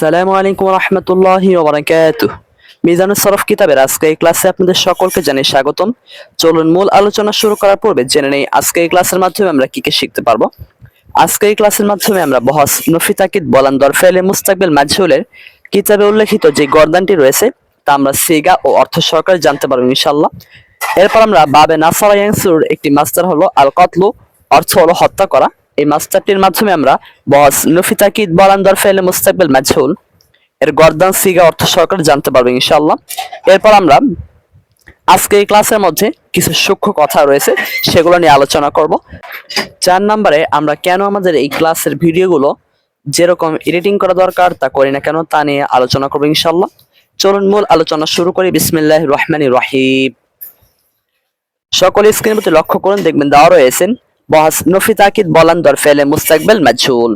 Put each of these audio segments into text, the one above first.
আসসালামু আলাইকুম রহমতুল্লাহি ওবরাকাতু মিজানুল সরফ কিতাবের আজকে এই ক্লাসে আপনাদের সকলকে জানাই স্বাগতম। চলুন মূল আলোচনা শুরু করার পূর্বে জেনে নেই আজকে এই ক্লাসের মাধ্যমে আমরা কি কি শিখতে পারব। আজকে এই ক্লাসের মাধ্যমে আমরা বহস নফি তাকিদ বলান্দর ফেলে মুস্তাকবিল মাজহুলের কিতাবে উল্লেখিত যে গর্দানটি রয়েছে, তা আমরা সিগা ও অর্থ সহকারে জানতে পারব ইনশাল্লাহ এরপর আমরা বাবে নাসারা একটি মাস্টার হলো আল কতলু অর্থ হলো হত্যা করা। এই মাস্টারটির মাধ্যমে আমরা বস নফি তাকিদ বলান্দর ফেলে মুস্তাকবিল মাজহুল এর গর্দান সিগা অর্থ সহকারে জানতে পারব ইনশাল্লাহ এরপর আমরা আজকে এই ক্লাসের মধ্যে কিছু সূক্ষ্ম কথা রয়েছে, সেগুলো নিয়ে আলোচনা করব। চার নম্বরে আমরা কেন আমাদের এই ক্লাসের ভিডিওগুলো যেরকম এডিটিং করা দরকার তা করি না কেন তা নিয়ে আলোচনা করব ইনশাল্লাহ চলুন মূল আলোচনা শুরু করি বিসমিল্লাহ রহমানি রহিম। সকল স্ক্রিনের প্রতি লক্ষ্য করুন, দেখবেন দেওয়া রয়েছেন বহাস নফি তাকিদ বলান্দর ফেলে মুস্তাকবেল মাজহুল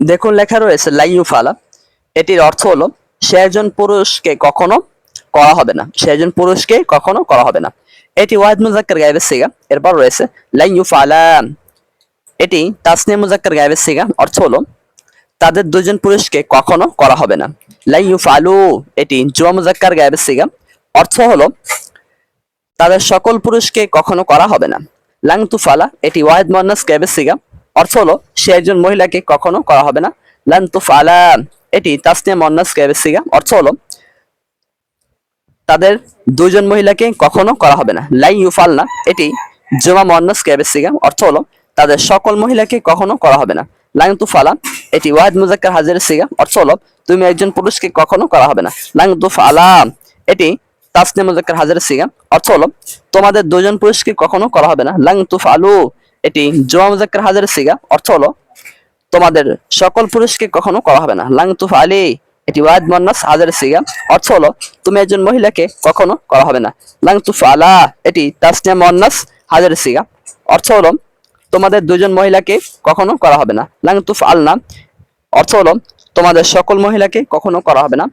দেখুন লেখা রয়েছে লাইয়ু ফালা এটির অর্থ হলো, সে একজন পুরুষকে কখনো করা হবে না। সে একজন পুরুষকে কখনো করা হবে না। এটি ওয়াহিদ মুজাক্কার গায়েবের সিগা। এরপর রয়েছে লাইয়ু ফালা এটি তাসনিয়া মুজাক্কার গায়েবের সিগা। অর্থ হলো, তাদের দুজন পুরুষকে কখনো করা হবে না। লাইয়ু ফালু এটি জুয়া মুজাক্কার গায়েবের সিগা। অর্থ হলো, তাদের সকল পুরুষকে কখনো করা হবে না। লাং তুফালা এটি ওয়াহিদ মোহান্নাস গায়েবের সিগা অর্থ হলো, সে একজন মহিলাকে কখনো করা হবে না। লান তুফালা এটি তাসনিয়া মোহান্নাস গায়েবের সিগা অর্থ হলো, তাদের দুইজন মহিলাকে কখনো করা হবে না। লাই ইউফাল না এটি জমা মোহান্নাস গায়েবের সিগা অর্থ হলো, তাদের সকল মহিলাকে কখনো করা হবে না। লাং তুফালা এটি ওয়াহিদ মুজাক্কার হাজিরের সিগা অর্থ হলো, তুমি একজন পুরুষকে কখনো করা হবে না। লাং তুফালা এটি তাসনিয়া মুজাক্কার হাজিরের সিগা। অর্থ হলো, তোমাদের দুজন পুরুষকে কখনো করা হবে না। লাং তুফালু, এটি জমা মুজাক্কার হাজিরের সিগা। অর্থ হলো, তোমাদের সকল পুরুষকে কখনো করা হবে না। লাং তুফ আলী এটি ওয়াদ মন্নাস হাজার সিগা। অর্থ হলো, তুমি একজন মহিলাকে কখনো করা হবে না। লাং তুফ আলা এটি তাসনিয়া মন্নাস হাজার সিগা। অর্থ হলো, তোমাদের দুজন মহিলাকে কখনো করা হবে না। লাং তুফ আলনা অর্থ হলো, তোমাদের সকল মহিলাকে কখনো করা হবে না।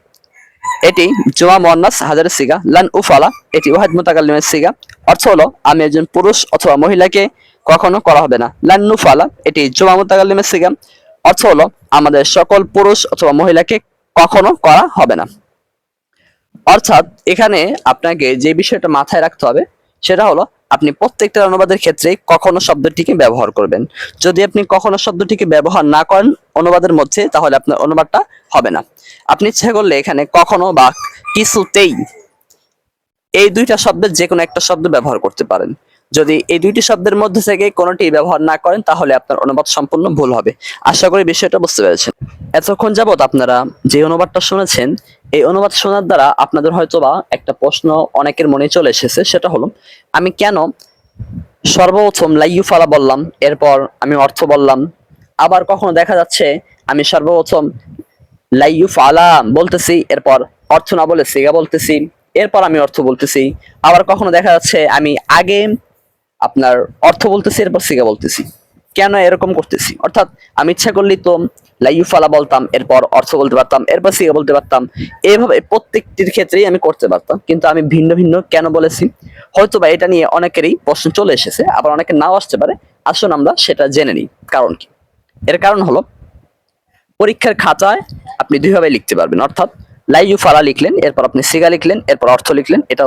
এটি জুমা মোয়ান্নাস হাজার সিগা, লান উফালা, এটি ওয়াহিদ মুতাকাল্লিমের সিগা। অর্থ হলো, আমি একজন পুরুষ অথবা মহিলাকে কখনো করা হবে না। লান নুফালা এটি জুমা মুতাকাল্লিমের সিগা। অর্থ হলো, আমাদের সকল পুরুষ অথবা মহিলাকে কখনো করা হবে না। অর্থাৎ, এখানে আপনাকে যে বিষয়টা মাথায় রাখতে হবে সেটা হলো, আপনি প্রত্যেকটা অনুবাদের ক্ষেত্রে কখনো শব্দটিকে ব্যবহার করবেন। যদি আপনি কখনো শব্দটিকে ব্যবহার না করেন অনুবাদের মধ্যে, তাহলে আপনার অনুবাদটা হবে না। আপনি ইচ্ছে করলে এখানে কখনো বা কিছুতেই এই দুইটা শব্দের যে কোনো একটা শব্দ ব্যবহার করতে পারেন। যদি এই দুইটি শব্দের মধ্যে থেকে কোনোটি ব্যবহার না করেন, তাহলে আপনার অনুবাদ সম্পূর্ণ ভুল হবে। আশা করি বিষয়টা বুঝতে পেরেছেন। এতক্ষণ যাবৎ আপনারা যে অনুবাদটা শুনেছেন, এই অনুবাদ শোনার দ্বারা আপনাদের হয়তোবা একটা প্রশ্ন অনেকের মনে চলে এসেছে, সেটা হলো, আমি কেন সর্বপ্রথম লাইয়ু ফালা বললাম, এরপর আমি অর্থ বললাম, আবার কখনো দেখা যাচ্ছে আমি সর্বপ্রথম লাইয়ু ফালা বলতেছি, এরপর অর্থ না বলে সিগা বলতেছি, এরপর আমি অর্থ বলতেছি, আবার কখনো দেখা যাচ্ছে আমি আগে আপনার অর্থ বলতেছি, এরপর সিগা বলতেছি। কেন এরকম করতেছি? অর্থাৎ আমি ইচ্ছা করলেই তো লাইয়ু ফালা বলতাম, এরপর অর্থ বলতে পারতাম, এরপর সিগা বলতে পারতাম। এইভাবে প্রত্যেকটির ক্ষেত্রেই আমি করতে পারতাম, কিন্তু আমি ভিন্ন ভিন্ন কেন বলেছি? হয়তো বা এটা নিয়ে অনেকেরই প্রশ্ন চলে এসেছে, আবার অনেকে নাও আসতে পারে। আসুন আমরা সেটা জেনে নিই, কারণ কি? এর কারণ হলো, পরীক্ষার খাতায় আপনি দুইভাবে লিখতে পারবেন। অর্থাৎ লাইয়ু ফালা লিখলেন, এরপর আপনি সিগা লিখলেন, এরপর অর্থ লিখলেন এটা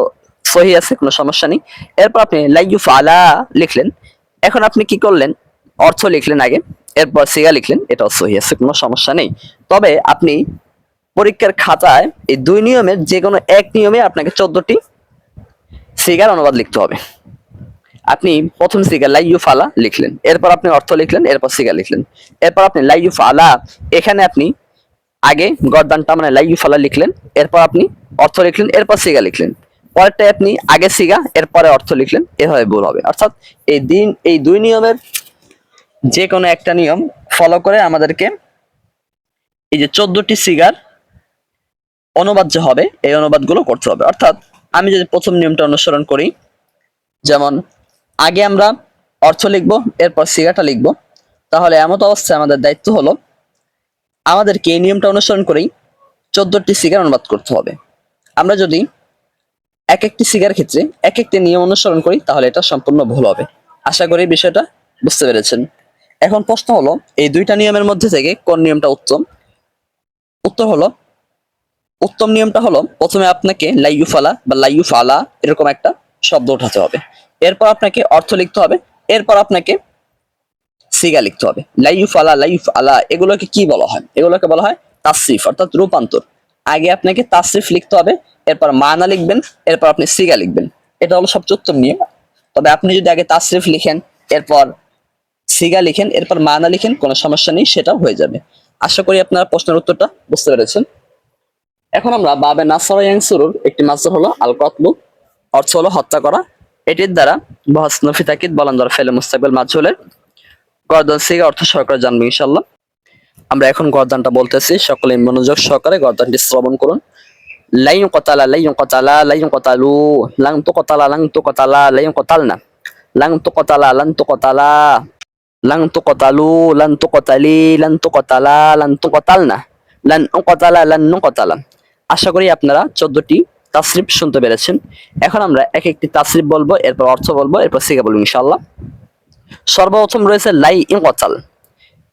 সহি আছে, কোনো সমস্যা নেই। এরপর আপনি লাইয়ু ফালা লিখলেন। এখন আপনি কি করলেন? অর্থ লিখলেন আগে, এরপর সিগা লিখলেন, এটাও সহি আছে, কোনো সমস্যা নেই। তবে আপনি পরীক্ষার খাতায় এই দুই নিয়মের যে কোনো এক নিয়মে আপনাকে চোদ্দটি সিগার অনুবাদ লিখতে হবে। আপনি প্রথম সিগা লাইয়ু ফালা লিখলেন, এরপর আপনি অর্থ লিখলেন, এরপর সিগা লিখলেন। এরপর আপনি লাইয়ু ফালা এখানে আপনি আগে গরদানটা মানে লাইয়ু ফালা লিখলেন, এরপর আপনি অর্থ লিখলেন, এরপর সিগা লিখলেন। পরেরটায় আপনি আগে সিগা এরপরে অর্থ লিখলেন, এভাবে ভুল হবে। অর্থাৎ এই দিন, এই দুই নিয়মের যে কোনো একটা নিয়ম ফলো করে আমাদেরকে এই যে চোদ্দটি সিগার অনুবাদ যে হবে, এই অনুবাদগুলো করতে হবে। অর্থাৎ আমি যদি প্রথম নিয়মটা অনুসরণ করি, যেমন আগে আমরা অর্থ লিখব, এরপর সিগাটা লিখব, তাহলে এমত অবস্থায় আমাদের দায়িত্ব হলো, আমাদেরকে এই নিয়মটা অনুসরণ করেই চোদ্দটি সিগার অনুবাদ করতে হবে। আমরা যদি এক একটি সিগার ক্ষেত্রে এক একটি নিয়ম অনুসরণ করি, তাহলে এটা সম্পূর্ণ ভুল হবে। আশা করি বিষয়টা বুঝতে পেরেছেন। এখন প্রশ্ন হলো, এই দুইটা নিয়মের মধ্যে থেকে কোন নিয়মটা উত্তম? উত্তর হলো, উত্তম নিয়মটা হলো, প্রথমে আপনাকে লাইয়ু ফালা বা লাইয়ু ফালা এরকম একটা শব্দ উঠাতে হবে। এরপর আপনাকে অর্থ লিখতে হবে, এরপর আপনাকে সিগা লিখতে হবে। লাইয়ু ফালা লাইয়ু ফালা এগুলোকে কি বলা হয়? এগুলোকে বলা হয় তাসরিফ, অর্থাৎ রূপান্তর। আগে আপনাকে তাসরিফ লিখতে হবে এরপর মানা লিখবেন, এরপর আপনি সিগা লিখবেন। এটা হলো সবচেয়ে উত্তম নিয়ম। তবে আপনি যদি আগে তাসরিফ লিখেন, এরপর সিগা লিখেন, এরপর মানা লিখেন, কোনো সমস্যা নেই, সেটাও হয়ে যাবে। আশা করি আপনারা প্রশ্নের উত্তরটা বুঝতে পেরেছেন। এখন আমরা বাবে নাসরা ইয়াংসুরুর একটি মাসদর হলো আল কতলু অর্থ হলো হত্যা করা। এটির দ্বারা বহাস নফি তাকিদ বলান্দর ফেলে মুস্তাকবিল মাজহুলের গর্দন, সিগা, অর্থ সহকারে জানব ইনশাল্লাহ আমরা এখন গর্দানটা বলতেছি সকলে মনোযোগ সহকারে গর্দানটি শ্রবণ করুন। লাইন কতালা লাইন কতালা লাইন কতালু লাং তো কতালা লাং তো কতালা লাইন কতালনা লাং তো কতালা লাং তো কতালা লাং তো কতালু লান তো কতালি লান তো কতালা লান তো কতালনা লান ও কতালা লান নো কতালা আশা করি আপনারা চোদ্দটি তাসরিফ শুনতে পেরেছেন। এখন আমরা এক একটি তাসরিফ বলব, এরপর অর্থ বলব, এরপর শিখে বলব ইনশাআল্লাহ। সর্বপ্রথম রয়েছে লাই ইন কতাল।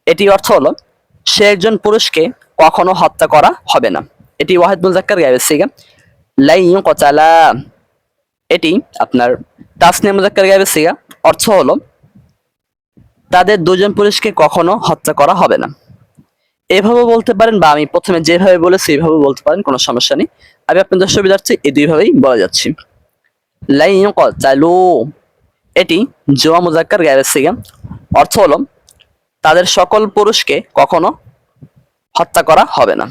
এটি অর্থ হলো, সে একজন পুরুষকে কখনো হত্যা করা হবে না। এটি ওয়াহিদ মুজাক্কার গায়েবের সিগা। লাই ইন কতালা। এটি আপনার তাসনে মুজাক্কার গায়েবের সিগা। অর্থ হলো, তাদের দুজন পুরুষকে কখনো হত্যা করা হবে না। এভাবে বলতে পারেন বা আমি প্রথমে যেভাবে বলেছি এইভাবে বলতে পারেন, কোনো সমস্যা নেই। আমি আপনাদের সুবিধার্থে এই দুইভাবেই বলা যাচ্ছি। লাইন চালু এটি জোয়া মুজাক্কার গায়েবের সিগা। অর্থ হলো, তাদের সকল পুরুষকে কখনো হত্যা করা হবে না।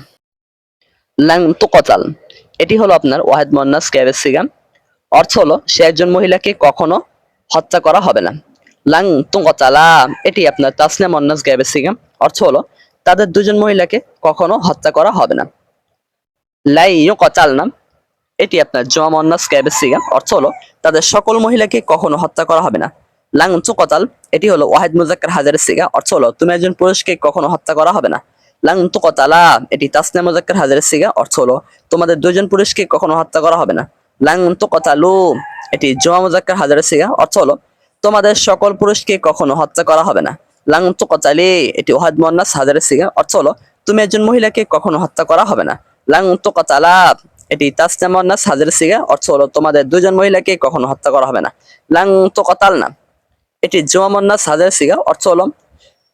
লাং তুকতাল এটি হলো আপনার ওয়াহেদ মন্নাস গ্যাবের সিগাম অর্থ হলো, সে একজন মহিলাকে কখনো হত্যা করা হবে না। লাং তুকতালা এটি আপনার তাসলিয়া মন্নাস গ্যাবের সিগা অর্থ হলো, তাদের দুজন মহিলাকে কখনো হত্যা করা হবে না। লাই কতাল নাম এটি আপনার জমা মন্নাস গ্যাবের সিগা অর্থ হলো, তাদের সকল মহিলাকে কখনো হত্যা করা হবে না। লাং কতাল এটি হলো ওয়াহিদ মুজাক্কার হাজারের সিগা। অর্থ হলো, তুমি একজন পুরুষকে কখনো হত্যা করা হবে না। লাং কতালা, এটি তাসনিয়া মুজাক্কার হাজারের সিগা অর্থ হলো, তোমাদের দুজন পুরুষকে কখনো হত্যা করা হবে না। লাং কতালু, এটি জমা মুজাক্কার হাজারের সিগা অর্থ হলো, তোমাদের সকল পুরুষকে কখনো হত্যা করা হবে না। লাং কতালি, এটি ওয়াহিদ মুন্নাস হাজারের সিগা অর্থ হলো, তুমি একজন মহিলাকে কখনো হত্যা করা হবে না। লাং কতালা, এটি তাসনিয়া মুন্নাস হাজারের সিগা অর্থ হলো, তোমাদের দুজন মহিলাকে কখনো হত্যা করা হবে না। লাং না এটি জোয়ামন্না সাজের সিগা অর্থ হলো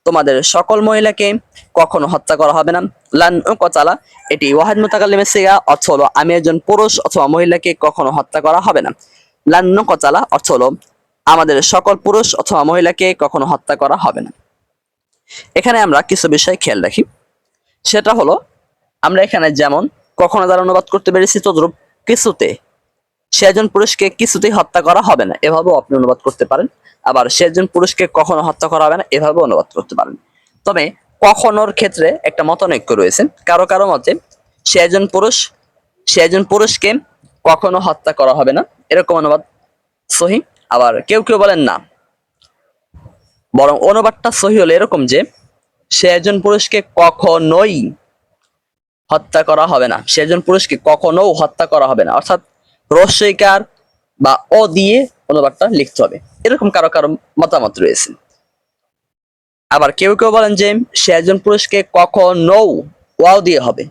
তোমাদের সকল মহিলাকে কখনো হত্যা করা হবে না। লান কচালা, এটি ওয়াহিদ মুতাকাল্লিমের সিগা অর্থ হলো আমি একজন পুরুষ অথবা মহিলাকে কখনো হত্যা করা হবে না। লান কচালা অর্থ হলো, আমাদের সকল পুরুষ অথবা মহিলাকে কখনো হত্যা করা হবে না। এখানে আমরা কিছু বিষয় খেয়াল রাখি। সেটা হলো, আমরা এখানে যেমন কখনো দ্বারা অনুবাদ করতে পেরেছি, তদ্রুপ কিছুতে সে একজন পুরুষকে কিছুতেই হত্যা করা হবে না। এভাবেও আপনি অনুবাদ করতে পারেন। আবার সে একজন পুরুষকে কখনো হত্যা করা হবে না এভাবে অনুবাদ করতে পারেন। তবে কখনোর ক্ষেত্রে একটা মতনৈক্য রয়েছে। কারও কারও মতে সে একজন পুরুষ সে একজন পুরুষকে কখনো হত্যা করা হবে না। এরকম অনুবাদ সহি। আবার কেউ কেউ বলেন না। বরং অনুবাদটা সহি হলো এরকম যে সে একজন পুরুষকে কখনোই হত্যা করা হবে না। সে একজন পুরুষকে কখনো হত্যা করা হবে না। অর্থাৎ রস্বইকার বা অ দিয়ে অনুবাদটা লিখতে হবে। এরকম কারও কারও মতামত রয়েছে। আবার কেউ কেউ বলেন যে, সে একজন পুরুষকে কখনো ওয়াও দিয়ে হবে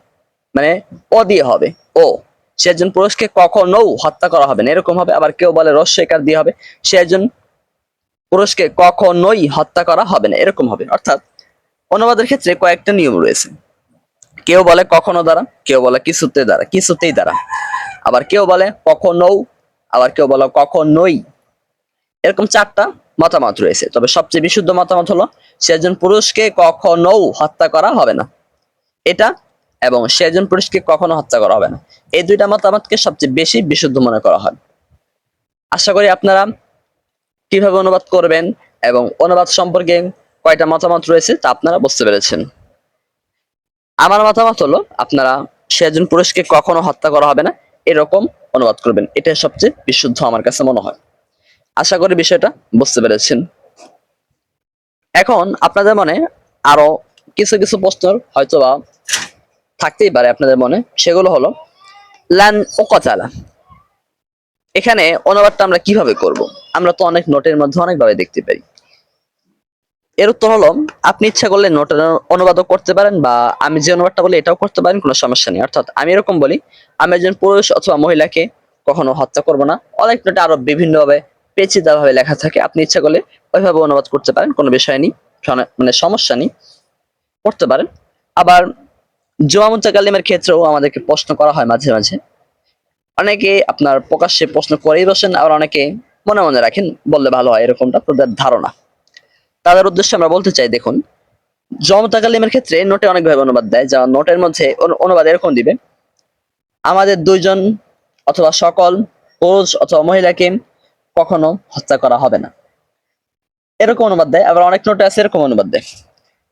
মানে অ দিয়ে হবে, ও। সে একজন পুরুষকে কখনো হত্যা করা হবে না, এরকম হবে। আবার কেউ বলে রস্বইকার দিয়ে হবে, সে একজন পুরুষকে কখনোই হত্যা করা হবে না, এরকম হবে। অর্থাৎ অনুবাদের ক্ষেত্রে কয়েকটা নিয়ম রয়েছে। কেউ বলে কখনো দ্বারা, কেউ বলে কিছুতে দ্বারা, কিছুতেই দ্বারা। আবার কেউ বলে কখনো আবার কেউ বলে কখনোই। এরকম চারটা মতামত রয়েছে। তবে সবচেয়ে বিশুদ্ধ মতামত হলো, সে একজন পুরুষকে কখনো হত্যা করা হবে না। এটা এবং সে একজন পুরুষকে কখনো হত্যা করা হবে না। এই দুইটা মতামতকে সবচেয়ে বেশি বিশুদ্ধ মনে করা হয়। আশা করি আপনারা কীভাবে অনুবাদ করবেন এবং অনুবাদ সম্পর্কে কয়টা মতামত রয়েছে তা আপনারা বুঝতে পেরেছেন। আমার মতামত হলো, আপনারা সে একজন পুরুষকে কখনো হত্যা করা হবে না, এরকম অনুবাদ করবেন। এটা সবচেয়ে বিশুদ্ধ আমার কাছে মনে হয়। আশা করি বিষয়টা বুঝতে পেরেছেন। এখন আপনাদের মনে আরও কিছু কিছু প্রশ্ন হয়তোবা থাকতেই পারে আপনাদের মনে। সেগুলো হলো, ল্যান ও কচালা এখানে অনুবাদটা আমরা কীভাবে করব? আমরা তো অনেক নোটের মধ্যে অনেকভাবে দেখতে পাই। এর উত্তর হলো, আপনি ইচ্ছা করলে নোট অনুবাদও করতে পারেন বা আমি যে অনুবাদটা বলি এটাও করতে পারেন, কোনো সমস্যা নেই। অর্থাৎ আমি এরকম বলি, আমি একজন পুরুষ অথবা মহিলাকে কখনো হত্যা করব না। অনেক নোটে আরও বিভিন্নভাবে পেচিদা ভাবে লেখা থাকে। আপনি ইচ্ছা করলে ওইভাবে অনুবাদ করতে পারেন, কোনো বিষয় নেই মানে সমস্যা নেই, করতে পারেন। আবার জোয়ামুদ্দা কালিমের ক্ষেত্রেও আমাদেরকে প্রশ্ন করা হয় মাঝে মাঝে। অনেকে আপনার প্রকাশ্যে প্রশ্ন করেই বসেন, আবার অনেকে মনে মনে রাখেন, বললে ভালো হয় এরকমটা, তাদের ধারণা। তাদের উদ্দেশ্যে আমরা বলতে চাই, দেখুন জমতা কালিমের ক্ষেত্রে নোটে অনেকভাবে অনুবাদ দেয়, যা নোটের মধ্যে অনুবাদ এরকম দিবে, আমাদের দুইজন অথবা সকল পুরুষ অথবা মহিলাকে কখনো হত্যা করা হবে না। এরকম অনুবাদ দেয়, আবার অনেক নোটে আছে এরকম অনুবাদ দেয়,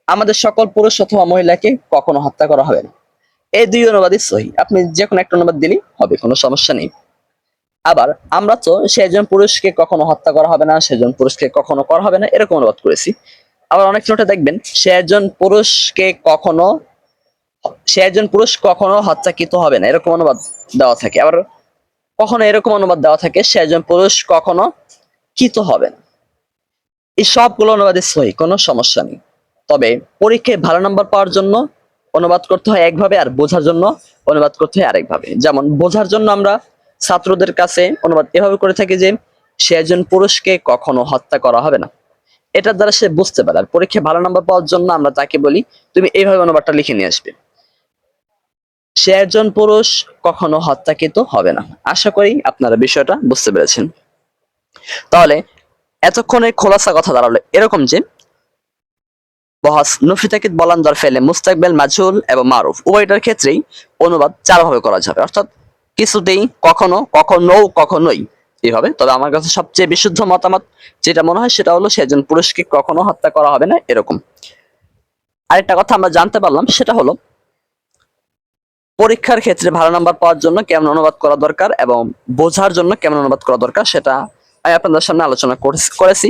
আমাদের সকল পুরুষ অথবা মহিলাকে কখনো হত্যা করা হবে না। এই দুই অনুবাদই সহি। আপনি যে কোনো একটা অনুবাদ দিলেই হবে, কোনো সমস্যা নেই। আবার আমরা তো সেজন পুরুষকে কখনো হত্যা করা হবে না, সেজন পুরুষকে কখনো করা হবে না, এরকম অনুবাদ করেছি। আবার অনেক নোটে দেখবেন সে একজন পুরুষকে কখনো সে একজন পুরুষ কখনো হত্যাকৃত হবে না, এরকম অনুবাদ দেওয়া থাকে। আবার কখনো এরকম অনুবাদ দেওয়া থাকে সে একজন পুরুষ কখনো কিত হবে না। এই সবগুলো অনুবাদে সহি, কোনো সমস্যা নেই। তবে পরীক্ষায় ভালো নাম্বার পাওয়ার জন্য অনুবাদ করতে হয় একভাবে আর বোঝার জন্য অনুবাদ করতে হয় আরেকভাবে। যেমন বোঝার জন্য আমরা ছাত্রদের কাছে অনুবাদ এভাবে করে থাকে যে সে একজন পুরুষকে কখনো হত্যা করা হবে না। এটার দ্বারা সে বুঝতে পারে। আর পরীক্ষায় ভালো নাম্বার পাওয়ার জন্য আমরা তাকে বলি, তুমি এইভাবে অনুবাদটা লিখে নিয়ে আসবে। সে একজন পুরুষ কখনো হত্যাকৃত হবে না। আশা করি আপনারা বিষয়টা বুঝতে পেরেছেন। তাহলে এতক্ষণে খোলাসা কথা দাঁড়াল এরকম যে, বহাস নফিতাকিদ বলান্দর ফেলে মুস্তাকবেল, মাজহুল এবং মারুফ উভয়টার ক্ষেত্রেই অনুবাদ চার ভাবে করা যাবে। অর্থাৎ কিছুতেই কখনো কখনো কখনোই এইভাবে তবে আমার কাছে সবচেয়ে বিশুদ্ধ মতামত যেটা মনে হয় সেটা হলো সে একজন পুরুষকে কখনো হত্যা করা হবে না এরকম। আরেকটা কথা আমরা জানতে পারলাম, সেটা হলো পরীক্ষার ক্ষেত্রে ভালো নাম্বার পাওয়ার জন্য কেমন অনুবাদ করা দরকার এবং বোঝার জন্য কেমন অনুবাদ করা দরকার, সেটা আমি আপনাদের সামনে আলোচনা করেছি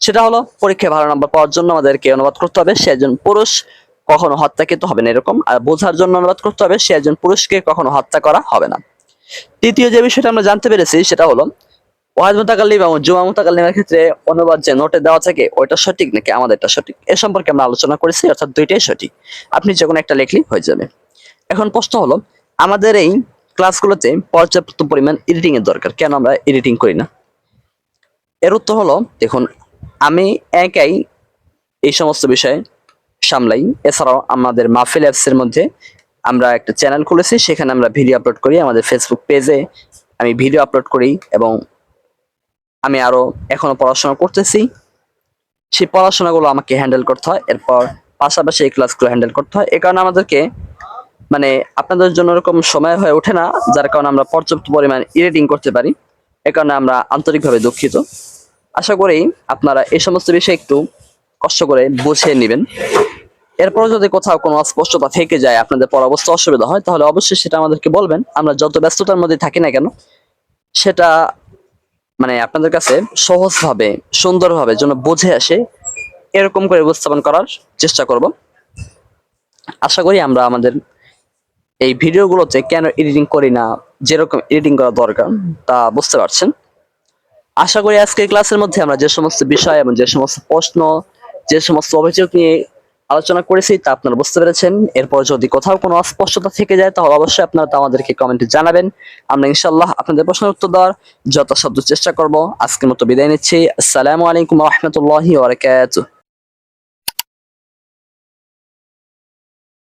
সেটা হলো পরীক্ষায় ভালো নাম্বার পাওয়ার জন্য আমাদেরকে অনুবাদ করতে হবে, সে একজন পুরুষ কখনো হত্যাকৃত হবে না এরকম। আর বোঝার জন্য অনুবাদ করতে হবে, সে একজন পুরুষকে কখনো হত্যা করা হবে না। তৃতীয় যে বিষয়টা আমরা জানতে পেরেছি সেটা হলো ওয়াজ মোতাকাল্লিম এবং জুমা মোতাকাল্লিমের ক্ষেত্রে অনুবাদ যে নোটে দেওয়া থাকে, ওইটা সঠিক নাকি আমাদেরটা সঠিক? এ সম্পর্কে আমরা আলোচনা করেছি, অর্থাৎ দুইটাই সঠিক। আপনি যে কোনো একটা লিখলেই হয়ে যাবে। এখন প্রশ্ন হলো, আমাদের এই ক্লাসগুলোতে পর্যাপ্ত পরিমাণ এডিটিং এর দরকার। কেন আমরা এডিটিং করি না? এর উত্তর হলো, দেখুন, আমি একাই এই সমস্ত বিষয়ে সামলাই। এছাড়াও আমাদের মাহফিল অ্যাপসের মধ্যে আমরা একটা চ্যানেল খুলেছি, সেখানে আমরা ভিডিও আপলোড করি আমাদের ফেসবুক পেজে আমি ভিডিও আপলোড করি এবং আমি আরও এখনও পড়াশোনা করতেছি। সেই পড়াশোনাগুলো আমাকে হ্যান্ডেল করতে হয়, এরপর পাশাপাশি এই ক্লাসগুলো হ্যান্ডেল করতে হয়। এ কারণে আমাদেরকে মানে আপনাদের জন্য এরকম সময় হয়ে ওঠে না, যার কারণে আমরা পর্যাপ্ত পরিমাণ এডিটিং করতে পারি। এ কারণে আমরা আন্তরিকভাবে দুঃখিত। আশা করি আপনারা এই সমস্ত বিষয়ে একটু কষ্ট করে বুঝে নেবেন। এরপর যদি কোথাও কোনো অস্পষ্টতা থেকে যায়, আপনাদের পরাবস্থা অসুবিধা হয়, তাহলে অবশ্যই সেটা আমাদেরকে বলবেন। আমরা যত ব্যস্ততার মধ্যে থাকি না কেন, সেটা মানে আপনাদের কাছে সহজভাবে, সুন্দরভাবে যেন বুঝে আসে, এরকম করে উপস্থাপন করার চেষ্টা করব। আশা করি আমরা আমাদের এই ভিডিওগুলোতে কেন এডিটিং করি না, যেরকম এডিটিং করা দরকার, তা বুঝতে পারছেন। আশা করি আজকের ক্লাসের মধ্যে আমরা যে সমস্ত বিষয় এবং যে সমস্ত প্রশ্ন, যে সমস্ত অভিযোগ নিয়ে আলোচনা করেছি তা আপনারা বুঝতে পেরেছেন। এরপর যদি কোথাও কোনো অস্পষ্টতা থেকে যায়, তাহলে অবশ্যই আপনারা তা আমাদেরকে কমেন্টে জানাবেন। আমরা ইনশাল্লাহ আপনাদের প্রশ্নের উত্তর দেওয়ার যথাসাধ্য চেষ্টা করব। আজকের মতো বিদায় নিচ্ছি। আসসালামু আলাইকুম রহমতুল্লাহি ওয়াবারাকাতুহু